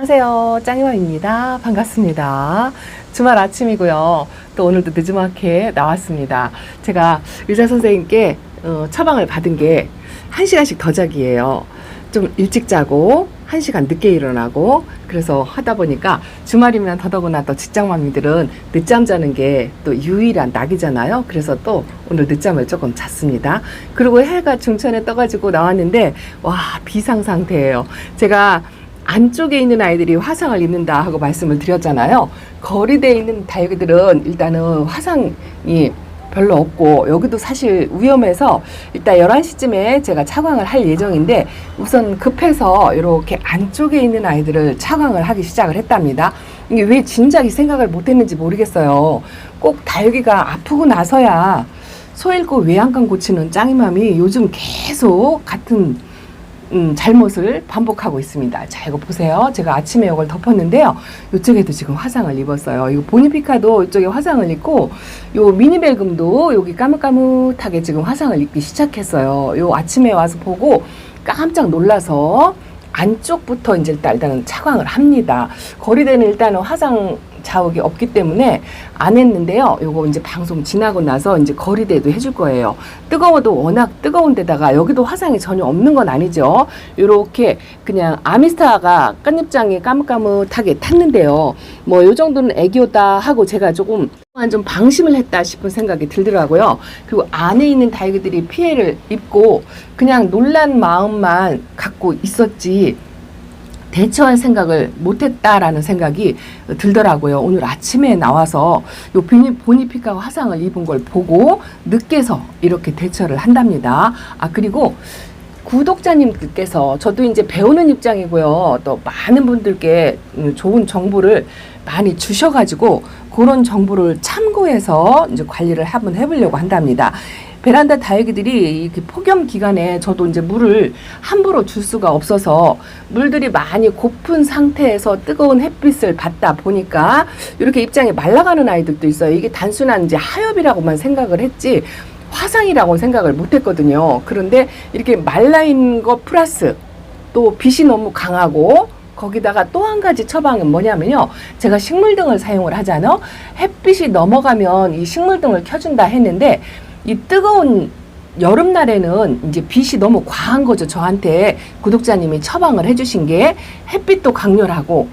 안녕하세요. 짱이맘입니다. 반갑습니다. 주말 아침이고요. 또 오늘도 늦지막게 나왔습니다. 제가 의사 선생님께 어, 처방을 받은 게 1시간씩 더 자기예요. 좀 일찍 자고 1시간 늦게 일어나고 그래서 하다 보니까 주말이면 더더구나 또 직장맘미들은 늦잠 자는 게 또 유일한 낙이잖아요. 그래서 또 오늘 늦잠을 조금 잤습니다. 그리고 해가 중천에 떠가지고 나왔는데 와 비상 상태예요. 제가 안쪽에 있는 아이들이 화상을 입는다 하고 말씀을 드렸잖아요. 거리대에 있는 다육이들은 일단은 화상이 별로 없고 여기도 사실 위험해서 일단 11시쯤에 제가 차광을 할 예정인데 우선 급해서 이렇게 안쪽에 있는 아이들을 차광을 하기 시작을 했답니다. 이게 왜 진작 이 생각을 못 했는지 모르겠어요. 꼭 다육이가 아프고 나서야 소 잃고 외양간 고치는 짱이맘이 요즘 계속 같은 음, 잘못을 반복하고 있습니다. 자, 이거 보세요. 제가 아침에 이걸 덮었는데요. 이쪽에도 지금 화상을 입었어요. 이거 보니피카도 이쪽에 화상을 입고, 요 미니벨금도 여기 까뭇까뭇하게 지금 화상을 입기 시작했어요. 요 아침에 와서 보고 깜짝 놀라서 안쪽부터 이제 일단 차광을 합니다. 거리대는 일단은 화상 자욱이 없기 때문에 안 했는데요. 요거 이제 방송 지나고 나서 이제 거리대도 해줄 거예요. 뜨거워도 워낙 뜨거운 데다가 여기도 화상이 전혀 없는 건 아니죠. 요렇게 그냥 아미스타가 끝잎장에 까뭇까뭇하게 탔는데요. 뭐 요 정도는 애교다 하고 제가 조금 좀 방심을 했다 싶은 생각이 들더라고요. 그리고 안에 있는 다육이들이 피해를 입고 그냥 놀란 마음만 갖고 있었지 대처할 생각을 못했다라는 생각이 들더라고요. 오늘 아침에 나와서 요 비니, 보니피카가 화상을 입은 걸 보고 늦게서 이렇게 대처를 한답니다. 아, 그리고 구독자님들께서 저도 이제 배우는 입장이고요. 또 많은 분들께 음, 좋은 정보를 많이 주셔가지고 그런 정보를 참고해서 이제 관리를 한번 해보려고 한답니다. 베란다 다육이들이 이렇게 폭염 기간에 저도 이제 물을 함부로 줄 수가 없어서 물들이 많이 고픈 상태에서 뜨거운 햇빛을 받다 보니까 이렇게 입장이 말라가는 아이들도 있어요. 이게 단순한 이제 하엽이라고만 생각을 했지 화상이라고 생각을 못 했거든요. 그런데 이렇게 말라있는 거 플러스 또 빛이 너무 강하고 거기다가 또 한 가지 처방은 뭐냐면요. 제가 식물등을 사용을 하잖아요. 햇빛이 넘어가면 이 식물등을 켜준다 했는데 이 뜨거운 여름날에는 이제 빛이 너무 과한 거죠. 저한테 구독자님이 처방을 해주신 게 햇빛도 강렬하고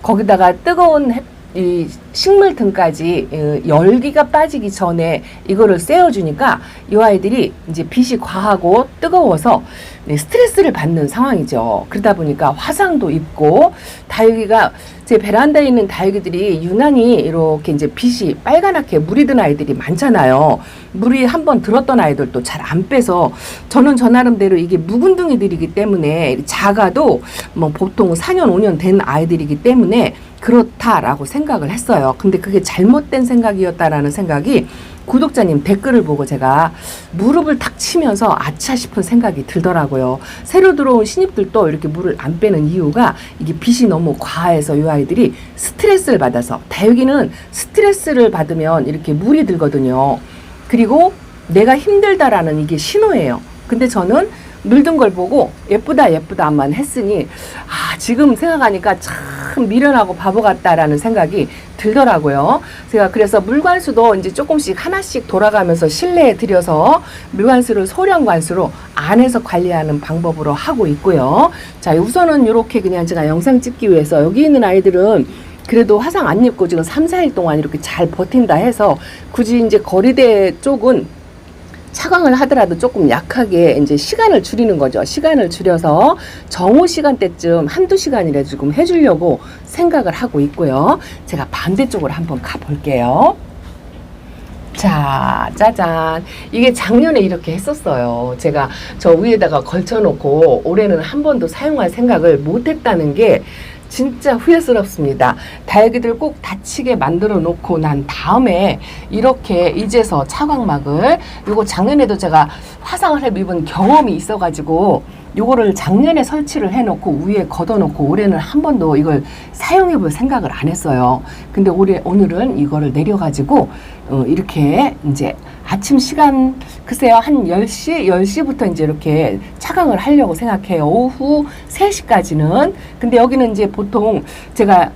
거기다가 뜨거운 햇, 이 식물 등까지 어, 열기가 빠지기 전에 이거를 쐬어주니까 이 아이들이 이제 빛이 과하고 뜨거워서 네, 스트레스를 받는 상황이죠. 그러다 보니까 화상도 입고 다육이가 제 베란다에 있는 다육이들이 유난히 이렇게 이제 빛이 빨간하게 물이 든 아이들이 많잖아요. 물이 한번 들었던 아이들도 잘 안 빼서 저는 저 나름대로 이게 묵은둥이들이기 때문에 작아도 뭐 보통 4년 5년 된 아이들이기 때문에 그렇다라고 생각을 했어요. 근데 그게 잘못된 생각이었다라는 생각이 구독자님 댓글을 보고 제가 무릎을 탁 치면서 아차 싶은 생각이 들더라고요. 새로 들어온 신입들도 이렇게 물을 안 빼는 이유가 이게 빛이 너무 과해서 이 아이들이 스트레스를 받아서 다육이는 스트레스를 받으면 이렇게 물이 들거든요. 그리고 내가 힘들다라는 이게 신호예요. 근데 저는 물든 걸 보고 예쁘다 예쁘다만 했으니 아 지금 생각하니까 참 미련하고 바보 같다라는 생각이 들더라고요. 제가 그래서 물관수도 이제 조금씩 하나씩 돌아가면서 실내에 들여서 물관수를 소량 관수로 안에서 관리하는 방법으로 하고 있고요. 자 우선은 이렇게 그냥 제가 영상 찍기 위해서 여기 있는 아이들은 그래도 화상 안 입고 지금 3, 4일 동안 이렇게 잘 버틴다 해서 굳이 이제 거리대 쪽은 차광을 하더라도 조금 약하게 이제 시간을 줄이는 거죠. 시간을 줄여서 정오 시간대쯤 한두 시간이라 지금 해주려고 생각을 하고 있고요. 제가 반대쪽으로 한번 가볼게요. 자, 짜잔. 이게 작년에 이렇게 했었어요. 제가 저 위에다가 걸쳐놓고 올해는 한 번도 사용할 생각을 못 했다는 게 진짜 후회스럽습니다. 다육이들 꼭 다치게 만들어 놓고 난 다음에 이렇게 이제서 차광막을 요거 작년에도 제가 화상을 해 입은 경험이 있어가지고 요거를 작년에 설치를 해놓고 위에 걷어놓고 올해는 한 번도 이걸 사용해 볼 생각을 안 했어요. 근데 올해 오늘은 이거를 내려가지고 어, 이렇게 이제 아침 시간 글쎄요 한 10시 10시부터 이제 이렇게 차광을 하려고 생각해요. 오후 3시까지는. 근데 여기는 이제 보통 제가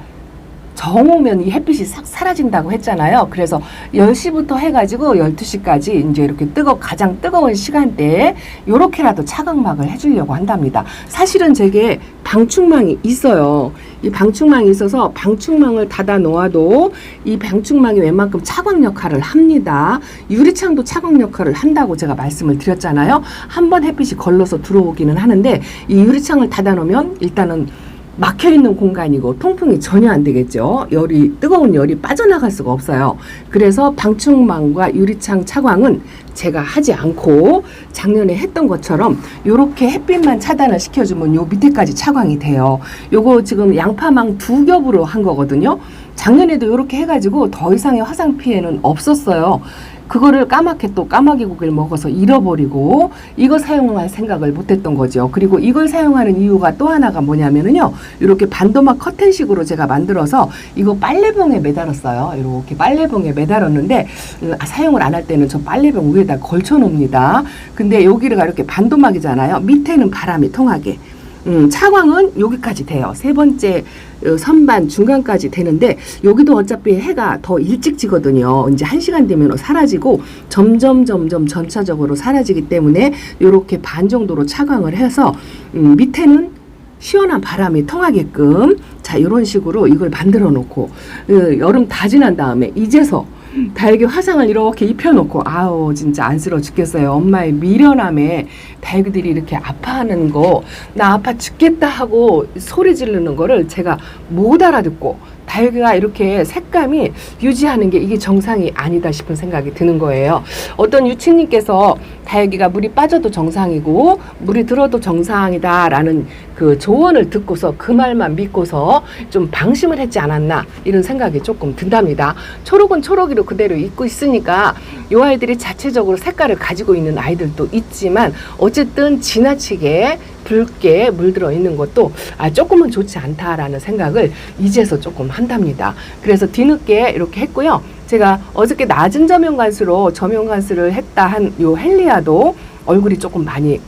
정오면 이 햇빛이 싹 사라진다고 했잖아요. 그래서 10시부터 해가지고 12시까지 이제 이렇게 뜨거, 가장 뜨거운 시간대에 요렇게라도 차광막을 해주려고 한답니다. 사실은 제게 방충망이 있어요. 이 방충망이 있어서 방충망을 닫아 놓아도 이 방충망이 웬만큼 차광 역할을 합니다. 유리창도 차광 역할을 한다고 제가 말씀을 드렸잖아요. 한번 햇빛이 걸러서 들어오기는 하는데 이 유리창을 닫아 놓으면 일단은 막혀 있는 공간이고 통풍이 전혀 안 되겠죠. 열이 뜨거운 열이 빠져나갈 수가 없어요. 그래서 방충망과 유리창 차광은 제가 하지 않고 작년에 했던 것처럼 요렇게 햇빛만 차단을 시켜주면 요 밑에까지 차광이 돼요. 요거 지금 양파망 두 겹으로 한 거거든요. 작년에도 요렇게 해가지고 더 이상의 화상 피해는 없었어요. 그거를 까맣게 또 까마귀 고기를 먹어서 잃어버리고 이거 사용할 생각을 못했던 거죠. 그리고 이걸 사용하는 이유가 또 하나가 뭐냐면은요. 이렇게 반도막 커튼식으로 제가 만들어서 이거 빨래봉에 매달았어요. 이렇게 빨래봉에 매달았는데 음, 아, 사용을 안 할 때는 저 빨래봉 위에다 걸쳐 놓습니다. 근데 여기가 이렇게 반도막이잖아요. 밑에는 바람이 통하게. 음, 차광은 여기까지 돼요. 세 번째 어, 선반 중간까지 되는데 여기도 어차피 해가 더 일찍 지거든요. 이제 한 시간 되면 사라지고 점점 점점 전차적으로 사라지기 때문에 이렇게 반 정도로 차광을 해서 음, 밑에는 시원한 바람이 통하게끔 자 이런 식으로 이걸 만들어 놓고 어, 여름 다 지난 다음에 이제서 다육이 화상을 이렇게 입혀놓고 아우 진짜 안쓰러워 죽겠어요. 엄마의 미련함에 다육이들이 이렇게 아파하는 거 나 아파 죽겠다 하고 소리 지르는 거를 제가 못 알아듣고 다육이가 이렇게 색감이 유지하는 게 이게 정상이 아니다 싶은 생각이 드는 거예요. 어떤 유치님께서 다육이가 물이 빠져도 정상이고 물이 들어도 정상이다라는 그 조언을 듣고서 그 말만 믿고서 좀 방심을 했지 않았나 이런 생각이 조금 든답니다. 초록은 초록이로 그대로 입고 있으니까 이 아이들이 자체적으로 색깔을 가지고 있는 아이들도 있지만 어쨌든 지나치게 붉게 물들어 있는 것도 아 조금은 좋지 않다라는 생각을 이제서 조금 한답니다. 그래서 뒤늦게 이렇게 했고요. 제가 어저께 낮은 저명 간수로 저명 간수를 했다 한 요 헬리아도 얼굴이 조금 많이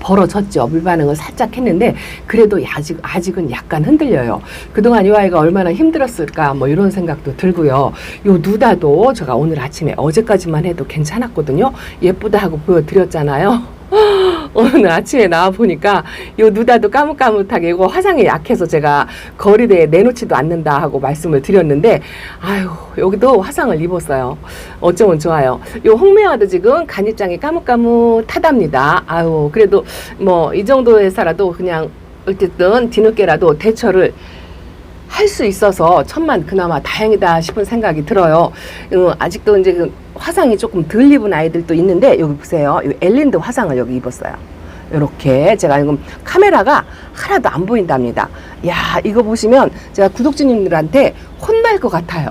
벌어졌죠. 물 반응을 살짝 했는데 그래도 아직 아직은 약간 흔들려요. 그동안 이 아이가 얼마나 힘들었을까 뭐 이런 생각도 들고요. 요 누다도 제가 오늘 아침에 어제까지만 해도 괜찮았거든요. 예쁘다 하고 보여드렸잖아요. 오늘 아침에 나와 보니까 요 누다도 까뭇까뭇하게 이거 화상이 약해서 제가 거리대에 내놓지도 않는다 하고 말씀을 드렸는데 아유 여기도 화상을 입었어요. 어쩌면 좋아요. 요 홍매화도 지금 간입장이 까뭇까뭇하답니다. 아유 그래도 뭐 이 정도에서라도 그냥 어쨌든 뒤늦게라도 대처를 할 수 있어서 천만 그나마 다행이다 싶은 생각이 들어요. 어, 아직도 이제 그 화상이 조금 덜 입은 아이들도 있는데 여기 보세요. 이 엘린드 화상을 여기 입었어요. 이렇게 제가 지금 카메라가 하나도 안 보인답니다. 야 이거 보시면 제가 구독자님들한테 혼날 것 같아요.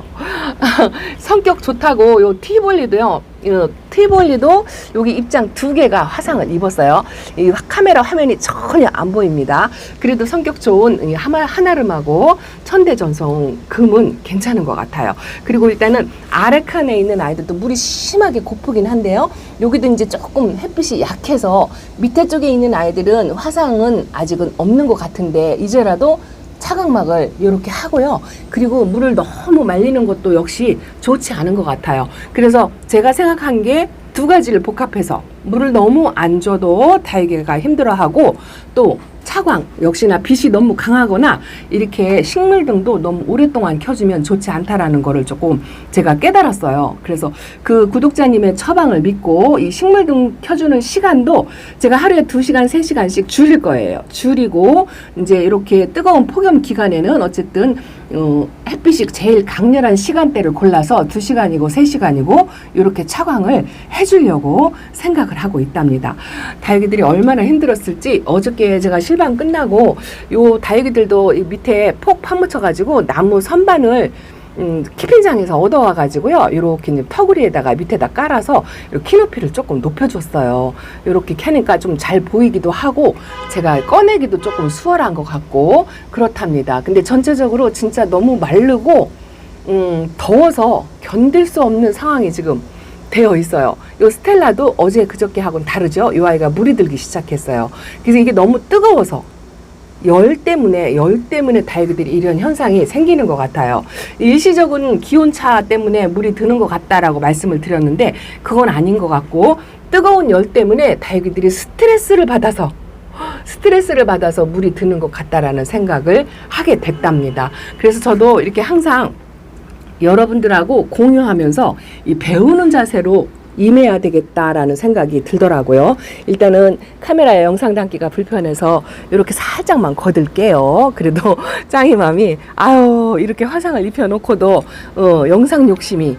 성격 좋다고 요 티볼리도요. 이 티볼리도 여기 입장 두 개가 화상을 입었어요. 이 카메라 화면이 전혀 안 보입니다. 그래도 성격 좋은 이 하마 하나름하고 천대전송 금은 괜찮은 것 같아요. 그리고 일단은 아래 칸에 있는 아이들도 물이 심하게 고프긴 한데요. 여기도 이제 조금 햇빛이 약해서 밑에 쪽에 있는 아이들은 화상은 아직은 없는 것 같은데 이제라도 차각막을 이렇게 하고요. 그리고 물을 너무 말리는 것도 역시 좋지 않은 것 같아요. 그래서 제가 생각한 게 두 가지를 복합해서 물을 너무 안 줘도 다육이가 힘들어하고 또 차광 역시나 빛이 너무 강하거나 이렇게 식물 등도 너무 오랫동안 켜주면 좋지 않다라는 거를 조금 제가 깨달았어요. 그래서 그 구독자님의 처방을 믿고 이 식물 등 켜주는 시간도 제가 하루에 두시간세시간씩 줄일 거예요. 줄이고 이제 이렇게 뜨거운 폭염 기간에는 어쨌든 어, 햇빛이 제일 강렬한 시간대를 골라서 두시간이고세시간이고 이렇게 차광을 해주려고 생각을 하고 있답니다. 다육이들이 얼마나 힘들었을지 어저께 제가 실방 끝나고 요 다육이들도 이 밑에 폭 파묻혀가지고 나무 선반을 음, 키핑장에서 얻어와 가지고요. 이렇게 이제 터구리에다가 밑에다 깔아서 이렇게 키높이를 조금 높여줬어요. 이렇게 켜니까 좀 잘 보이기도 하고 제가 꺼내기도 조금 수월한 것 같고 그렇답니다. 근데 전체적으로 진짜 너무 마르고 음, 더워서 견딜 수 없는 상황이 지금 되어 있어요. 요 스텔라도 어제 그저께 하고는 다르죠. 이 아이가 물이 들기 시작했어요. 그래서 이게 너무 뜨거워서 열 때문에 열 때문에 다육이들이 이런 현상이 생기는 것 같아요. 일시적인 기온차 때문에 물이 드는 것 같다라고 말씀을 드렸는데 그건 아닌 것 같고 뜨거운 열 때문에 다육이들이 스트레스를 받아서 스트레스를 받아서 물이 드는 것 같다라는 생각을 하게 됐답니다. 그래서 저도 이렇게 항상 여러분들하고 공유하면서 이 배우는 자세로 임해야 되겠다라는 생각이 들더라고요. 일단은 카메라에 영상 담기가 불편해서 이렇게 살짝만 거들게요. 그래도 짱이 맘이 아유 이렇게 화상을 입혀놓고도 어, 영상 욕심이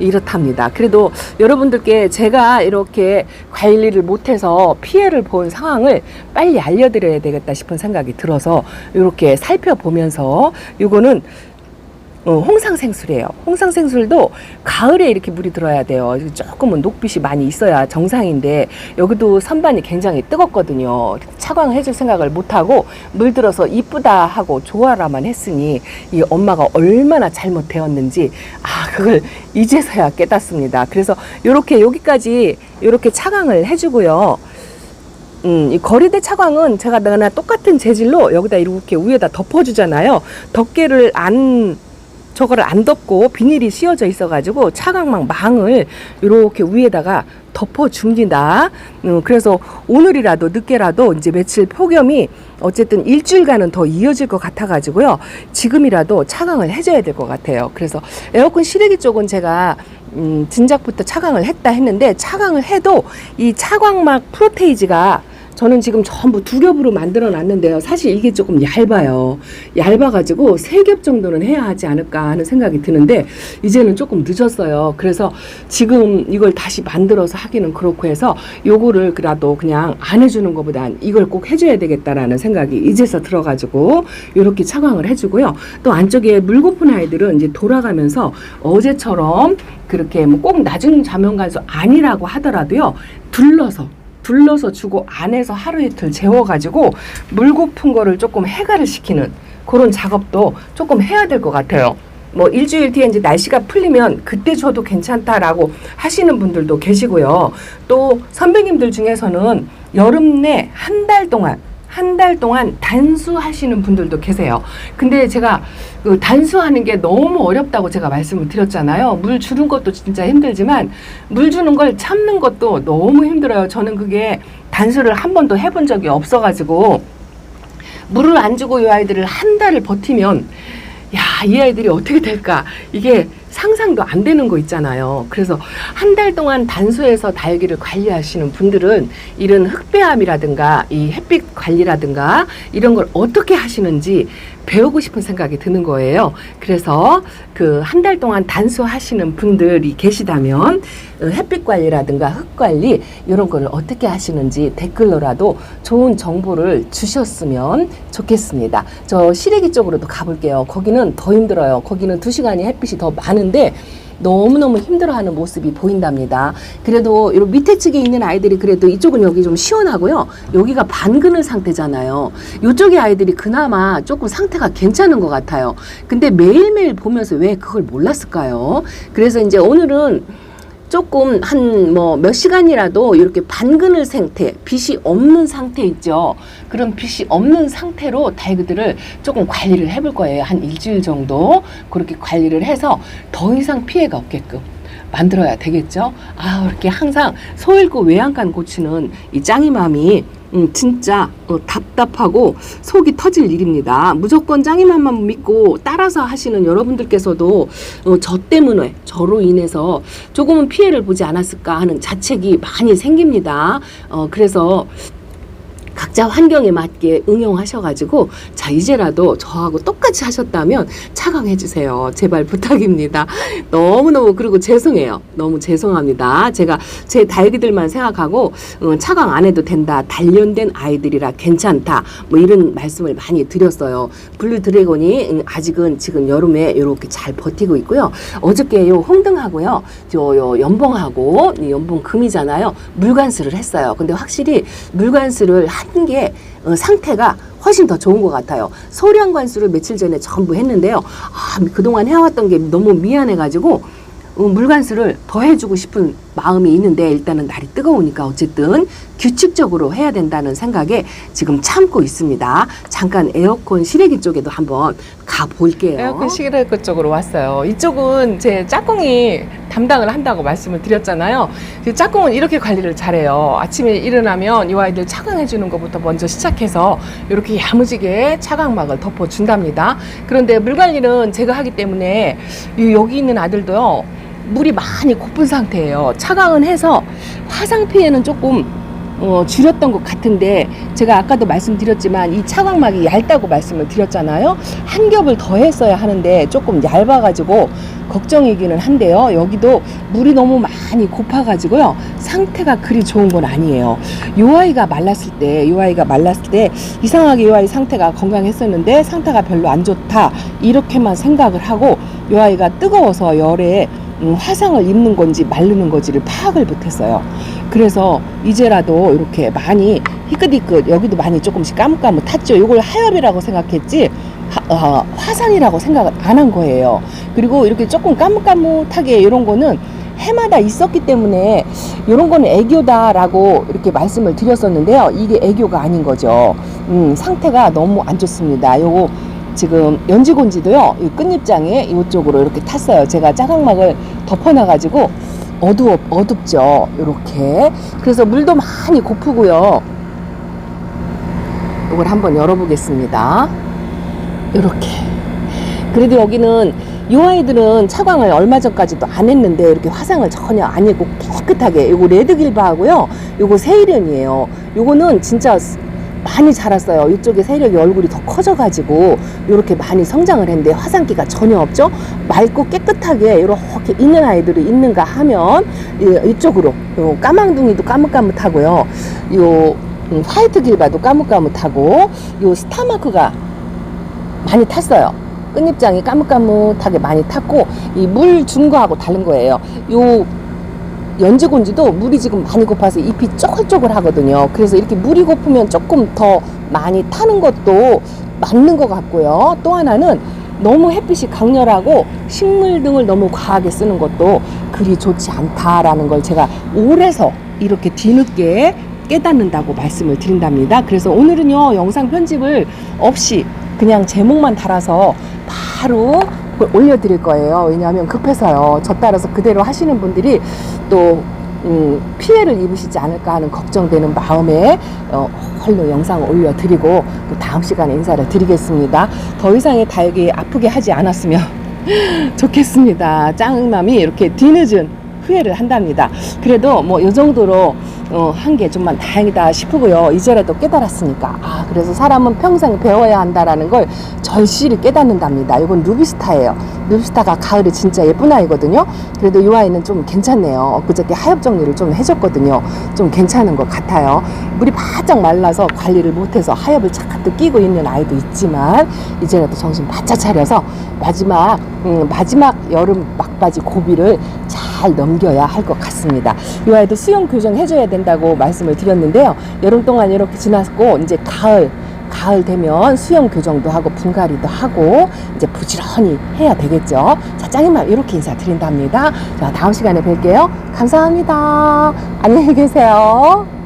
이렇답니다. 그래도 여러분들께 제가 이렇게 관리를 못해서 피해를 본 상황을 빨리 알려드려야 되겠다 싶은 생각이 들어서 이렇게 살펴보면서 이거는 어, 홍상생술이에요. 홍상생술도 가을에 이렇게 물이 들어야 돼요. 조금은 녹빛이 많이 있어야 정상인데 여기도 선반이 굉장히 뜨겁거든요. 차광해줄 생각을 못하고 물 들어서 이쁘다 하고 좋아라만 했으니 이 엄마가 얼마나 잘못되었는지 아 그걸 이제서야 깨닫습니다. 그래서 이렇게 여기까지 이렇게 차광을 해주고요. 음, 이 거리대 차광은 제가 내가 똑같은 재질로 여기다 이렇게 위에다 덮어주잖아요. 덮개를 안 저거를 안 덮고 비닐이 씌워져 있어가지고 차광망 망을 이렇게 위에다가 덮어줍니다. 음, 그래서 오늘이라도 늦게라도 이제 며칠 폭염이 어쨌든 일주일간은 더 이어질 것 같아가지고요. 지금이라도 차광을 해줘야 될 것 같아요. 그래서 에어컨 실외기 쪽은 제가 음, 진작부터 차광을 했다 했는데 차광을 해도 이 차광막 프로테이지가 저는 지금 전부 두 겹으로 만들어 놨는데요. 사실 이게 조금 얇아요. 얇아가지고 세 겹 정도는 해야 하지 않을까 하는 생각이 드는데 이제는 조금 늦었어요. 그래서 지금 이걸 다시 만들어서 하기는 그렇고 해서 요거를 그래도 그냥 안 해주는 것보단 이걸 꼭 해줘야 되겠다라는 생각이 이제서 들어가지고 이렇게 차광을 해주고요. 또 안쪽에 물 고픈 아이들은 이제 돌아가면서 어제처럼 그렇게 뭐꼭 나중 자면 간수 아니라고 하더라도요. 둘러서 둘러서 주고 안에서 하루 이틀 재워가지고 물 고픈 거를 조금 해가를 시키는 그런 작업도 조금 해야 될 것 같아요. 뭐 일주일 뒤에 이제 날씨가 풀리면 그때 줘도 괜찮다라고 하시는 분들도 계시고요. 또 선배님들 중에서는 여름 내 한 달 동안 한 달 동안 단수하시는 분들도 계세요. 근데 제가 그 단수하는 게 너무 어렵다고 제가 말씀을 드렸잖아요. 물 주는 것도 진짜 힘들지만 물 주는 걸 참는 것도 너무 힘들어요. 저는 그게 단수를 한 번도 해본 적이 없어가지고 물을 안 주고 이 아이들을 한 달을 버티면 야, 이 아이들이 어떻게 될까? 이게 상상도 안 되는 거 있잖아요. 그래서 한 달 동안 단수해서 다육이를 관리하시는 분들은 이런 흙배암이라든가 이 햇빛 관리라든가 이런 걸 어떻게 하시는지 배우고 싶은 생각이 드는 거예요. 그래서 그 한 달 동안 단수하시는 분들이 계시다면 어, 햇빛 관리라든가 흙 관리 이런 거를 어떻게 하시는지 댓글로라도 좋은 정보를 주셨으면 좋겠습니다. 저 시래기 쪽으로도 가볼게요. 거기는 더 힘들어요. 거기는 두 시간이 햇빛이 더 많은 데 너무너무 힘들어하는 모습이 보인답니다. 그래도 요 밑에 측에 있는 아이들이 그래도 이쪽은 여기 좀 시원하고요. 여기가 반그늘 상태잖아요. 이쪽의 아이들이 그나마 조금 상태가 괜찮은 것 같아요. 근데 매일매일 보면서 왜 그걸 몰랐을까요? 그래서 이제 오늘은 조금 한 뭐 몇 시간이라도 이렇게 반그늘 상태, 빛이 없는 상태 있죠. 그런 빛이 없는 상태로 다이그들을 조금 관리를 해볼 거예요. 한 일주일 정도 그렇게 관리를 해서 더 이상 피해가 없게끔. 만들어야 되겠죠. 아, 이렇게 항상 소잃고 외양간 고치는 이 짱이맘이 음, 진짜 어, 답답하고 속이 터질 일입니다. 무조건 짱이맘만 믿고 따라서 하시는 여러분들께서도 어, 저 때문에 저로 인해서 조금은 피해를 보지 않았을까 하는 자책이 많이 생깁니다. 어, 그래서 각자 환경에 맞게 응용하셔가지고 자 이제라도 저하고 똑같이 하셨다면 차강해 주세요. 제발 부탁입니다. 너무너무 그리고 죄송해요. 너무 죄송합니다. 제가 제 다육이들만 생각하고 어, 차강 안 해도 된다 단련된 아이들이라 괜찮다 뭐 이런 말씀을 많이 드렸어요. 블루 드래곤이 음, 아직은 지금 여름에 이렇게 잘 버티고 있고요. 어저께 요 홍등하고요. 요, 요 연봉하고 이 연봉 금이잖아요. 물관수를 했어요. 근데 확실히 물관수를 한게 어, 상태가 훨씬 더 좋은 것 같아요. 소량 관수를 며칠 전에 전부 했는데요. 아, 그동안 해왔던 게 너무 미안해가지고 어, 물관수를 더 해주고 싶은 마음이 있는데 일단은 날이 뜨거우니까 어쨌든 규칙적으로 해야 된다는 생각에 지금 참고 있습니다. 잠깐 에어컨 실외기 쪽에도 한번 가 볼게요. 에어컨 시계레그 쪽으로 왔어요. 이쪽은 제 짝꿍이 담당을 한다고 말씀을 드렸잖아요. 그 짝꿍은 이렇게 관리를 잘해요. 아침에 일어나면 이 아이들 차강해 주는 것부터 먼저 시작해서 이렇게 야무지게 차강막을 덮어준답니다. 그런데 물 관리는 제가 하기 때문에 이 여기 있는 아들도요. 물이 많이 고픈 상태예요. 차강은 해서 화상 피해는 조금 어, 줄였던 것 같은데 제가 아까도 말씀드렸지만 이 차광막이 얇다고 말씀을 드렸잖아요. 한 겹을 더 했어야 하는데 조금 얇아가지고 걱정이기는 한데요. 여기도 물이 너무 많이 고파가지고요. 상태가 그리 좋은 건 아니에요. 요 아이가 말랐을 때, 요 아이가 말랐을 때 이상하게 요 아이 상태가 건강했었는데 상태가 별로 안 좋다 이렇게만 생각을 하고 요 아이가 뜨거워서 열에 음, 화상을 입는 건지 마르는 건지를 파악을 못했어요. 그래서 이제라도 이렇게 많이 희끗희끗 여기도 많이 조금씩 까뭇까뭇 탔죠. 이걸 하엽이라고 생각했지 하, 어, 화산이라고 생각을 안 한 거예요. 그리고 이렇게 조금 까뭇까뭇하게 이런 거는 해마다 있었기 때문에 이런 거는 애교다라고 이렇게 말씀을 드렸었는데요. 이게 애교가 아닌 거죠. 음, 상태가 너무 안 좋습니다. 요거 지금 연지곤지도요. 이 끝잎장에 이쪽으로 이렇게 탔어요. 제가 짜각막을 덮어놔가지고 어두워 어둡죠. 이렇게 그래서 물도 많이 고프고요. 이걸 한번 열어보겠습니다. 이렇게. 그래도 여기는 이 아이들은 차광을 얼마 전까지도 안 했는데 이렇게 화상을 전혀 안 입고 깨끗하게 요거 레드길바하고요. 요거 세이련이에요. 요거는 진짜 많이 자랐어요. 이쪽에 세력이 얼굴이 더 커져가지고 이렇게 많이 성장을 했는데 화상기가 전혀 없죠. 맑고 깨끗하게 이렇게 있는 아이들이 있는가 하면 이- 이쪽으로 요 까망둥이도 까뭇까뭇하고요. 요 음, 화이트 길바도 까뭇까뭇하고 요 스타마크가 많이 탔어요. 끝잎장이 까뭇까뭇하게 많이 탔고 이물준 거하고 다른 거예요. 요 연지곤지도 물이 지금 많이 고파서 잎이 쪼글쪼글 하거든요. 그래서 이렇게 물이 고프면 조금 더 많이 타는 것도 맞는 것 같고요. 또 하나는 너무 햇빛이 강렬하고 식물 등을 너무 과하게 쓰는 것도 그리 좋지 않다라는 걸 제가 올해서 이렇게 뒤늦게 깨닫는다고 말씀을 드린답니다. 그래서 오늘은요, 영상 편집을 없이 그냥 제목만 달아서 바로 올려드릴 거예요. 왜냐하면 급해서요. 저 따라서 그대로 하시는 분들이 또 음, 피해를 입으시지 않을까 하는 걱정되는 마음에 어, 홀로 영상을 올려드리고 또 다음 시간에 인사를 드리겠습니다. 더 이상의 다육이 아프게 하지 않았으면 좋겠습니다. 짱남이 이렇게 뒤늦은 후회를 한답니다. 그래도 뭐 이 정도로 어, 한게 좀만 다행이다 싶고요. 이제라도 깨달았으니까. 아, 그래서 사람은 평생 배워야 한다라는 걸 절실히 깨닫는답니다. 이건 루비스타예요. 루비스타가 가을에 진짜 예쁜 아이거든요. 그래도 이 아이는 좀 괜찮네요. 엊그저께 하엽 정리를 좀 해줬거든요. 좀 괜찮은 것 같아요. 물이 바짝 말라서 관리를 못해서 하엽을 자꾸 끼고 있는 아이도 있지만 이제라도 정신 바짝 차려서 마지막 음, 마지막 여름 막 바지 고비를 잘 넘겨야 할 것 같습니다. 이 아이도 수영 교정 해줘야 된다고 말씀을 드렸는데요. 여름 동안 이렇게 지났고 이제 가을 가을 되면 수영 교정도 하고 분갈이도 하고 이제 부지런히 해야 되겠죠. 자, 짱이만 이렇게 인사드린답니다. 자, 다음 시간에 뵐게요. 감사합니다. 안녕히 계세요.